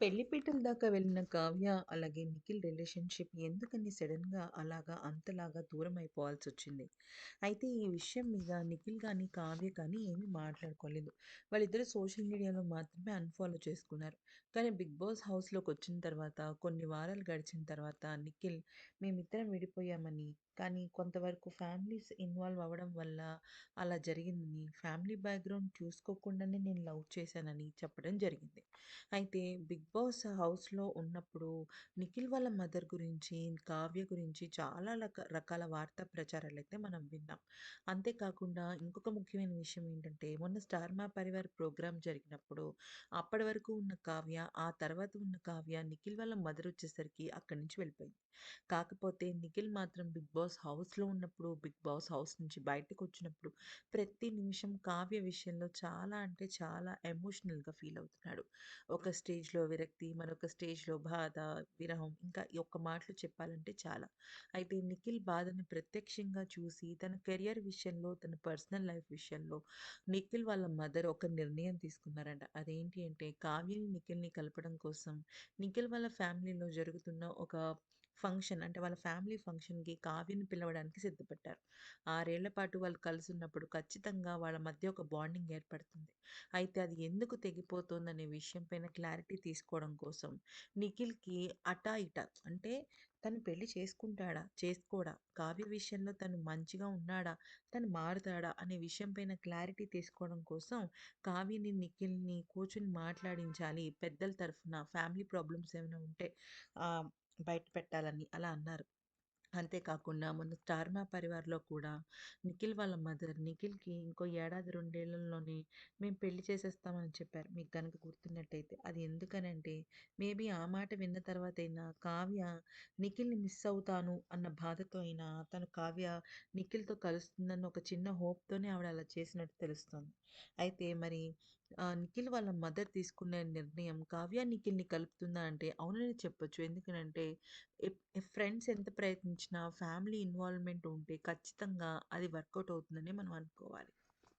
పెళ్ళిపీటల దాకా వెళ్ళిన కావ్య, అలాగే నిఖిల్ రిలేషన్‌షిప్ ఎందుకని సడన్గా అలాగా అంతలాగా దూరం అయిపోవాల్సి వచ్చింది అయితే ఈ విషయం మీద నిఖిల్ గాని, కావ్య కానీ ఏమీ మాట్లాడుకోలేదు. వాళ్ళిద్దరు సోషల్ మీడియాలో మాత్రమే అన్‌ఫాలో చేసుకున్నారు. కానీ 'బిగ్ బాస్' హౌస్లోకి వచ్చిన తర్వాత కొన్ని వారాలు గడిచిన తర్వాత నిఖిల్ మేమిద్దరం విడిపోయామని, కానీ కొంతవరకు ఫ్యామిలీస్ ఇన్వాల్వ్ అవ్వడం వల్ల అలా జరిగిందని, ఫ్యామిలీ బ్యాక్‌గ్రౌండ్ చూసుకోకుండానే నేను లవ్ చేశానని చెప్పడం జరిగింది. అయితే 'బిగ్ బాస్' హౌస్‌లో ఉన్నప్పుడు నిఖిల్ వాళ్ళ మదర్ గురించి, కావ్య గురించి చాలా రకాల వార్తా ప్రచారాలు అయితే మనం విన్నాం. అంతేకాకుండా ఇంకొక ముఖ్యమైన విషయం ఏంటంటే, మొన్న 'స్టార్ మా పరివార్' ప్రోగ్రామ్ జరిగినప్పుడు అప్పటి వరకు ఉన్న కావ్య, ఆ తర్వాత ఉన్న కావ్య, నిఖిల్ వాళ్ళ మదర్ వచ్చేసరికి అక్కడి నుంచి వెళ్ళిపోయింది. కాకపోతే నిఖిల్ మాత్రం 'బిగ్ బాస్' హౌస్‌లో ఉన్నప్పుడు, 'బిగ్ బాస్' హౌస్ నుంచి బయటకు వచ్చినప్పుడు ప్రతి నిమిషం కావ్య విషయంలో చాలా అంటే చాలా ఎమోషనల్‌గా ఫీల్ అవుతున్నాడు. ఒక స్టేజ్‌లో విరక్తి, మరొక స్టేజ్‌లో బాధ, విరహం ఇంకా ఈ ఒక్క మాటలు చెప్పాలంటే చాలా. అయితే నిఖిల్ బాధని ప్రత్యక్షంగా చూసి తన కెరియర్ విషయంలో, తన పర్సనల్ లైఫ్ విషయంలో నిఖిల్ వాళ్ళ మదర్ ఒక నిర్ణయం తీసుకున్నారంట. అదేంటి అంటే కావ్యని, నిఖిల్‌ని కలపడం కోసం నిఖిల్ వాళ్ళ ఫ్యామిలీలో జరుగుతున్న ఒక ఫంక్షన్ అంటే వాళ్ళ ఫ్యామిలీ ఫంక్షన్‌కి కావ్యని పిలవడానికి సిద్ధపడ్డారు. ఆరేళ్ళ పాటు వాళ్ళు కలిసున్నప్పుడు ఖచ్చితంగా వాళ్ళ మధ్య ఒక బాండింగ్ ఏర్పడుతుంది. అయితే అది ఎందుకు తెగిపోతుందనే విషయం పైన క్లారిటీ చేసుకోవడం కోసం నిఖిల్‌కి అటా ఇటా అంటే తను పెళ్ళి చేసుకుంటాడా? చేసుకోడా? కావ్య విషయంలో తను మంచిగా ఉన్నాడా? తను మారుతాడా? అనే విషయం పైన క్లారిటీ తీసుకోవడం కోసం కావ్యని, నిఖిల్‌ని కూర్చొని మాట్లాడించాలి. పెద్దల తరఫున ఫ్యామిలీ ప్రాబ్లమ్స్ ఏమైనా ఉంటే బయట పెట్టాలని అలా అన్నారు. అంతేకాకుండా మన 'స్టార్ మా పరివార్‌లో' కూడా నిఖిల్ వాళ్ళ మదర్ నిఖిల్‌కి ఇంకో ఏడాది, రెండేళ్ళలోనే మేము పెళ్ళి చేసేస్తామని చెప్పారు. మీకు కనుక గుర్తున్నట్టయితే. అది ఎందుకనంటే మేబీ ఆ మాట విన్న తర్వాతైనా కావ్య నిఖిల్‌ని మిస్ అవుతాను అన్న బాధతో అయినా తను కావ్య నిఖిల్‌తో కలుస్తుందన్న ఒక చిన్న హోప్‌తోనే ఆవిడ అలా చేసినట్టు తెలుస్తుంది అయితే మరి నిఖిల్ వాళ్ళ మదర్ తీసుకునే నిర్ణయం కావ్య, నిఖిల్‌ని కలుపుతుందా అంటే అవునని చెప్పొచ్చు. ఎందుకనంటే ఫ్రెండ్స్ ఎంత ప్రయత్నించినా ఫ్యామిలీ ఇన్వాల్వ్‌మెంట్ ఉంటే ఖచ్చితంగా అది వర్కౌట్ అవుతుందని మనం అనుకోవాలి.